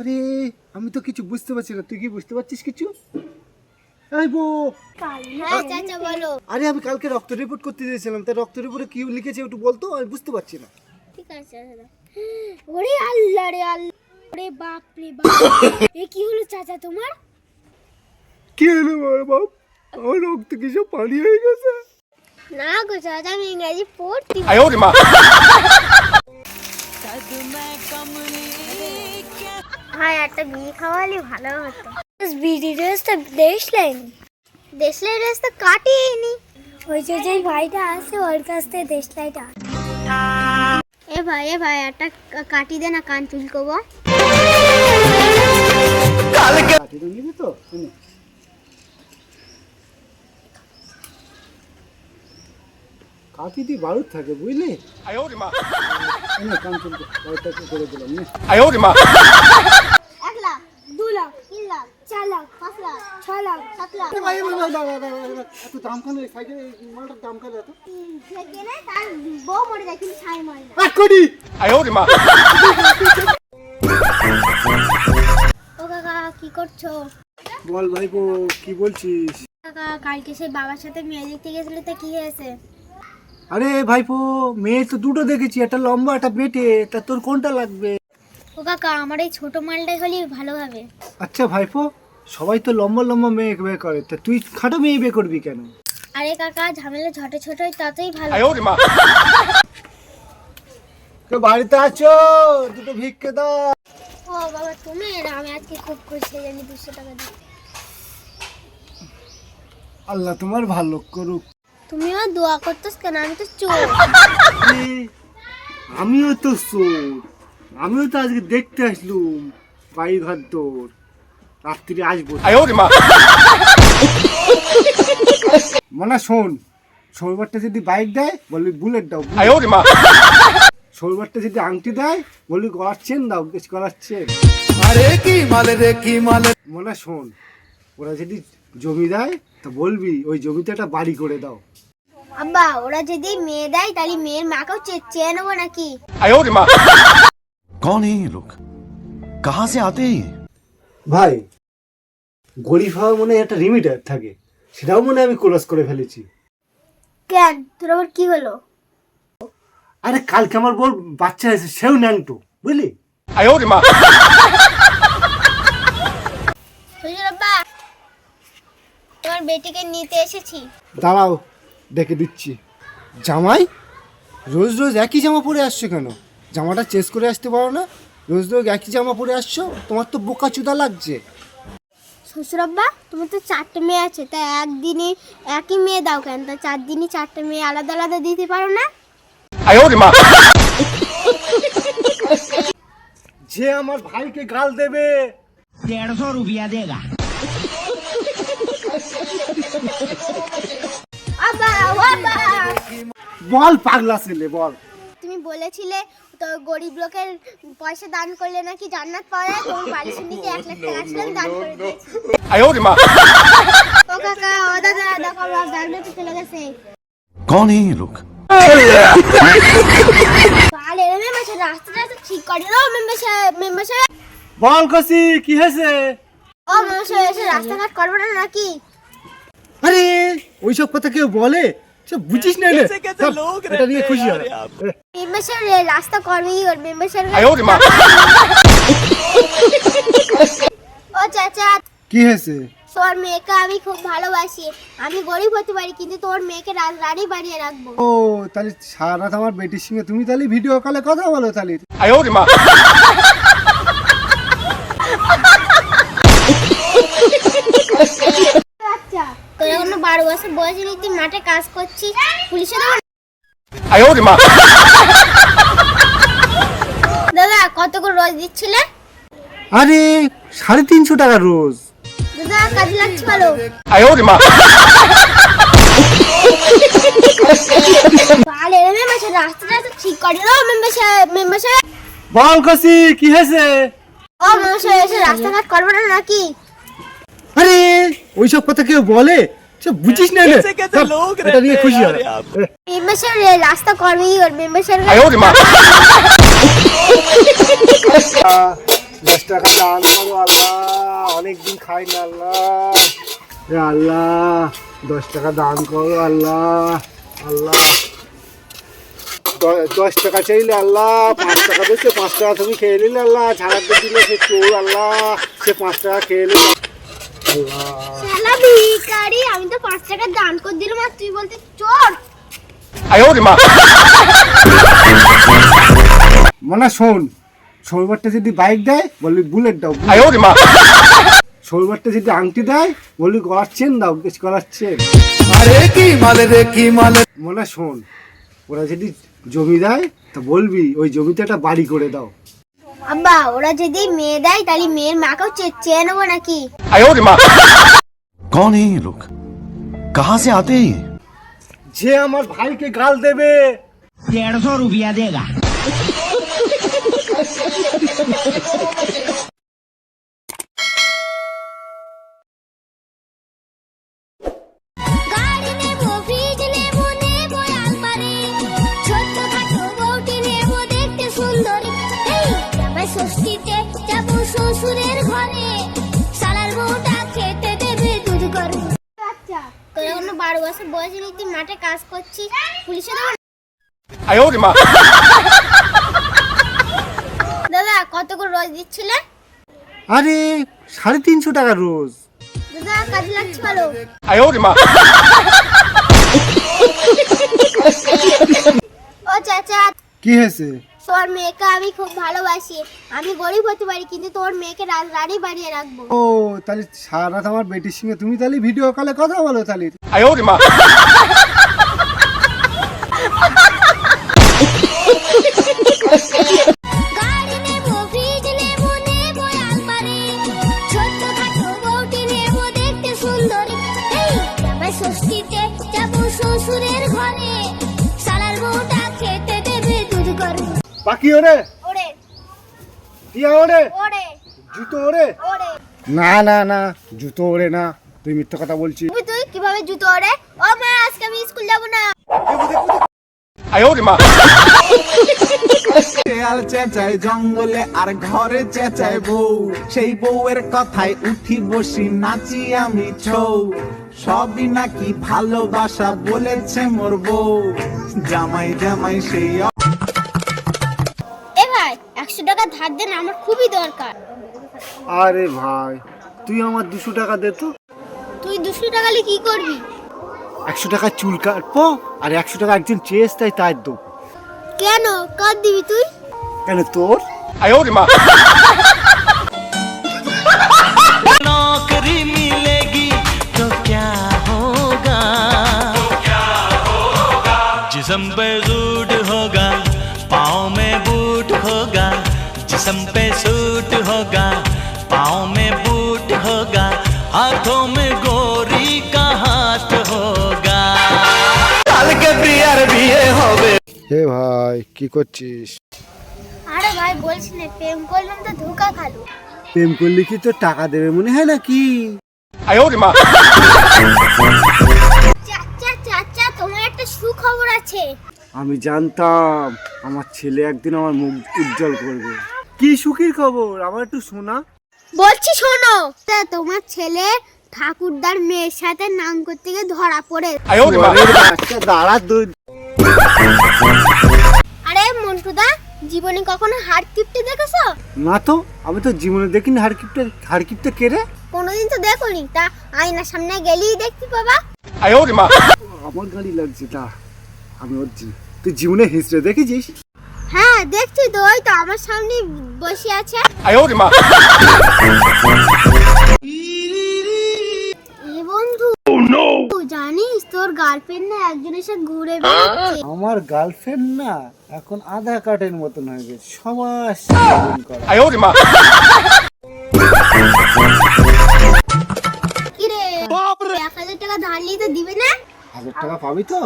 আরে আমি তো কিছু বুঝতে পারছি না। তুই কি বুঝতে পারছিস কিছু? হ্যাঁ, আরে আমি কালকে রক্ত রিপোর্ট করতে দিয়েছিলাম তাই রক্ত রিপোর্টে কি লিখেছে একটু বলতো? আমি বুঝতে পারছি না। ওরে আল্লাহ রে আল্লাহ। ওরে বাপ রে বাপ। এ কি হলো চাচা তোমার? কি হলো বাবা বাপ? আমার রক্ত কিছু পানি হয়ে গেছে? না গো চাচা আমি ইংরেজি পড়ছি। আয় ওরে মা। 的妈！হ্যাঁ একটা বিয়ে খাওয়ালে ভালো হতো। বিড়ি রেসটা দেখলেন দেশলাই রেস তো কাটিনি ওই যে যে ভাইটা আছে ওর কাছ থেকে দেশলাইটা এ ভাই এ ভাই একটা কাটি দে না কান চুলকবো। কাটি তো নিবি তো? হাতি দিয়ে বারুদ থাকে বুঝলি? করে দিলাম ও কাকা কি করছ? বল ভাইপো কি বলছিস? কাকা কালকে সে বাবার সাথে মেয়ে দেখতে গেছিল তা কি হয়েছে? আরে ভাইপো মেয়ে তো দুটো দেখেছি একটা লম্বা একটা বেটে তা তোর কোনটা লাগবে? ও কাকা আমার এই ছোট মালটাই হলে ভালো হবে। আচ্ছা ভাইপো সবাই তো লম্বা লম্বা মেয়ে বিয়ে করে তা তুই খাটো মেয়ে বিয়ে করবি কেন? আরে কাকা ঝামেলা ছোট ছোট তাতেই ভালো। তো বাড়িতে আছো? দুটো ভিক্ষে দাও। ও বাবা তুমি এরা আমি আজকে খুব খুশি জানি দুশো টাকা দিতে। আল্লাহ তোমার ভালো করুক। তুমিও দোয়া করতেছ কেন? আমি তো চোর। হ্যাঁ, আমিও তো চোর। আমিও তো আজকে দেখতে আসলুম বাড়ি ঘর তোর। রাত্রি আসব। মানে শোন। শোরবারটা যদি বাইক দেয় বলবি বুলেট দাও শোরবারটা যদি আংটি দেয় বলবি গলার চেন দাও বেশ গলার চেন। মানে কি রে শোন। ওরা যদি জমি দেয় তো বলবি ওই জমিতে একটা বাড়ি করে দাও। আব্বা ওরা যদি মেয়ে দেয় তাহলে মেয়ের মাকেও চেয়ে নেব নাকি? কন এই লোক? কাহা সে আতে ভাই গরিব হওয়া মনে একটা লিমিটার থাকে। সেটাও মনে আমি ক্রস করে ফেলেছি। কেন? তোর আবার কি হলো? আরে কালকে আমার বল বাচ্চা আছে সেও ন্যাংটো বুঝলি? আয় ওরে মা। হুজুর আব্বা তোমার বেটিকে নিতে এসেছি। দাঁড়াও দেখে দিচ্ছি। জামাই রোজ রোজ একই জামা পরে আসছো কেন? জামাটা চেঞ্জ করে আসতে পারো না? রোজ রোজ একই জামা পরে আসছো? তোমার তো বোকা চুদা লাগছে। শ্বশুরাব্বা তোমার তো চারটে মেয়ে আছে তা একদিনে একই মেয়ে দাও কেন? তা চার দিনই চারটে মেয়ে আলাদা আলাদা দিতে পারো না? যে আমার ভাইকে গাল দেবে। দেড়শো রুপিয়া দেগা। বল পাগলা ছেলে বল। তুমি বলেছিলে তো গরিব লোকের পয়সা দান করলে নাকি জান্নাত পাওয়া যায়? তোমার বাড়ির শুনিতে এক লাখ টাকা ছিল দান করে দিয়েছি। ও কাকা ও দাদা দেখো আমার তো চলে গেছে। এই লোক আরে মেম্বার সাহেব রাস্তাটা তো ঠিক করে দাও মেম্বার সাহেব মেম্বার সাহেব। বল কসি কি হয়েছে? ও মেম্বার সাহেব এসে রাস্তাঘাট করবে না নাকি? ওইসব কথা কেউ বলে? সে বুঝিস না রে এটা নিয়ে খুশি রাস্তা ওর ও চাচা। কি হয়েছে? তোর মেয়েকে আমি খুব ভালোবাসি। আমি গরিব হতে পারি কিন্তু তোর মেয়েকে রানী বানিয়ে রাখব। ও তাহলে সারা আমার বেটির সঙ্গে তুমি তাহলে ভিডিও কলে কথা বলো তাহলে। আয় মা। বারো বছর বয়সে তুই মাঠে কাজ করছিস পুলিশে দাদা কত করে রোজ দিচ্ছিলে? আরে সাড়ে তিনশো টাকা রোজ। দাদা কাজে লাগছে ভালো। রাস্তাটা ঠিক করে মেম্বার মেম্বার বল কি হয়েছে? ও রাস্তাঘাট করবে না নাকি? আরে ওইসব কথা কেউ বলে? সব বুঝিস না এটা? নিয়ে খুশি হবে রাস্তা করবেই দশ টাকা দান করো আল্লাহ। অনেকদিন খাই না আল্লাহ। আল্লাহ। দশ টাকা দান করো আল্লাহ। আল্লাহ। দশ টাকা চাইলে আল্লাহ। পাঁচ টাকা দিচ্ছে পাঁচ টাকা তুমি খেয়ে নিলে আল্লাহ। ছাড়াতে দিলে সে চোর আল্লাহ। সে পাঁচ টাকা খেয়ে নিলে। আল্লাহ। ভিখারি আমি তো পাঁচ টাকা দান করে দিলাম আর তুই বলতে চোর আয় ওরে মা। মনে শোন শোলবারটা যদি বাইক দেয় বলবি বুলেট দাও আয় ওরে মা। শোলবারটা যদি আংটি দেয় বলবি গলার চেন দাও কিছু গলার চেন। আরে কি মালে রে কি মালে মনে শোন ওরা যদি জমি দেয় তা বলবি ওই জমিতে একটা বাড়ি করে দাও। আব্বা ওরা যদি মেয়ে দেয় তাহলে মেয়ের মাকেও চেয়ে নেব নাকি? আয় ওরে মা। कौन है ये लोग? कहाँ से आते हैं जे हमारे भाई के गाल देवे। डेढ़ सौ रुपया देगा। বছর বয়সে তুই মাঠে কাজ করছিস পুলিশে দেবো দাদা কত করে রোজ দিচ্ছিলে? আরে সাড়ে তিনশো টাকা রোজ। দাদা কাজে লাগছে ভালো। ও চাচা। কি হয়েছে? তোর মেয়েকে আমি খুব ভালোবাসি। আমি গরিব হতে পারি কিন্তু তোর মেয়েকে রানী বানিয়ে রাখব। ও তাহলে সারা রাত আমার বেটির সঙ্গে তুমি তাহলে ভিডিও কলে কথা বলো তাহলে। পাখি ওরে? টিয়া ওরে? জুতো ওরে? না না না জুতো ওরে না। তুই মিথ্যে কথা বলছিস। তুই কীভাবে জুতো ওরে? ও মা আজকে আমি স্কুল যাব না। আয় ওরে মা। শেয়াল চেঁচায় জঙ্গলে আর ঘরে চেঁচায় বউ। সেই বউয়ের কথায় উঠি বসি নাচি আমি ছৌ। সবই নাকি ভালোবাসা বলেছে মোর বউ। জামাই জামাই সেই কোথায় একশো টাকা ধার দেন আমার খুবই দরকার। আরে ভাই তুই আমার দুশো টাকা দে তো। তুই দুশো টাকা নিয়ে কি করবি? একশো টাকা চুল কাটবো আর একশো টাকা একজন চেয়েস তাই তার দো কেন? কার দিবি তুই? কেন তোর? আয় ওরে মা। जिसम पे হে ভাই কি করছিস? আরে ভাই বলছি না প্রেম করলাম তো ধোকা খালো। প্রেম করলে কি তো টাকা দেবে মনে হয় নাকি? আয় ওরে মা। চাচা চাচা তোমার একটা সুখবর আছে। আমি জানতাম আমার ছেলে একদিন আমার মুখ উজ্জ্বল করবে। কি সুখের খবর? আমার একটু শোনা। বলছি শোনো তোমার ছেলে ঠাকুরদার মেয়ের সাথে নাম করতে গিয়ে ধরা পড়ে। আরে মন্টুদা জীবনে কখনো হাড় কিপটে দেখেছ? না তো আমি তো জীবনে দেখিনি হাড় কিপটে। হাড় কিপটে কে রে? কোনোদিন তো দেখোনি। তা আয়নার সামনে গেলেই দেখতে বাবা আমার গাড়ি লাগছে তা আমি ওর তুই জীবনে হিস্ট্রি দেখেছিস? হ্যাঁ দেখছি তো ওই তো আমার সামনে বসে আছে। আয় মা। জানিস তোর গার্লফ্রেন্ড না একজন এসে ঘুরে বেড়াচ্ছে। আমার গার্লফ্রেন্ড না এখন আধা কাটের মতন হয়ে গেছে। টাকা দিবে হাজার টাকা পাবি তো?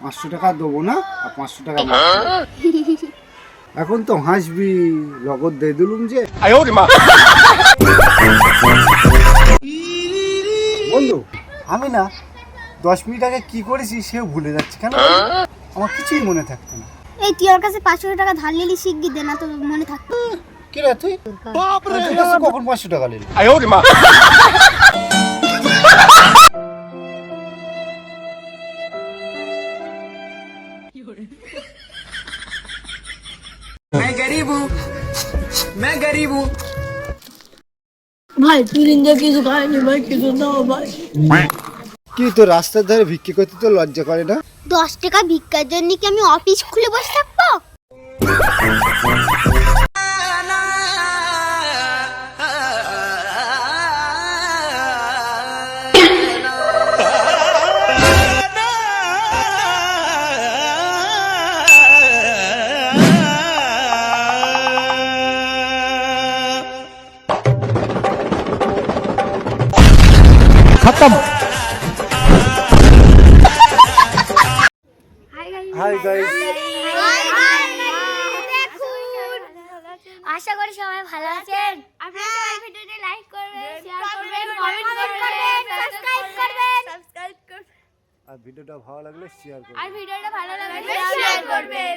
পাঁচশো টাকা দেবো না আর পাঁচশো টাকা এখন তো হাসবি লগত দিয়ে দিলুম যে। বন্ধু আমি না দশ মিনিট আগে কি করেছি সেও ভুলে যাচ্ছে কেন? আমার কিছুই মনে থাকতো না। এই তুই ওর কাছে পাঁচশো টাকা ধার নিলি শিখবি দে না তো মনে থাকতো। কি রে তুই? কখন পাঁচশো টাকা নিলি? মা। मैं गरीब কিছু मैं ভাই কিছু भाई ভাই। কি তো রাস্তার ধারে ভিক্ষে করতে তো লজ্জা করে না? দশ টাকা ভিক্ষার জন্য কি আমি অফিস খুলে বসে থাকব? ভালো আছেন? আপনারা ভিডিওটা লাইক করবেন শেয়ার করবেন কমেন্ট করবেন সাবস্ক্রাইব করবেন সাবস্ক্রাইব করবেন। আর ভিডিওটা ভালো লাগলে শেয়ার করবেন। আর ভিডিওটা ভালো লাগলে শেয়ার করবেন।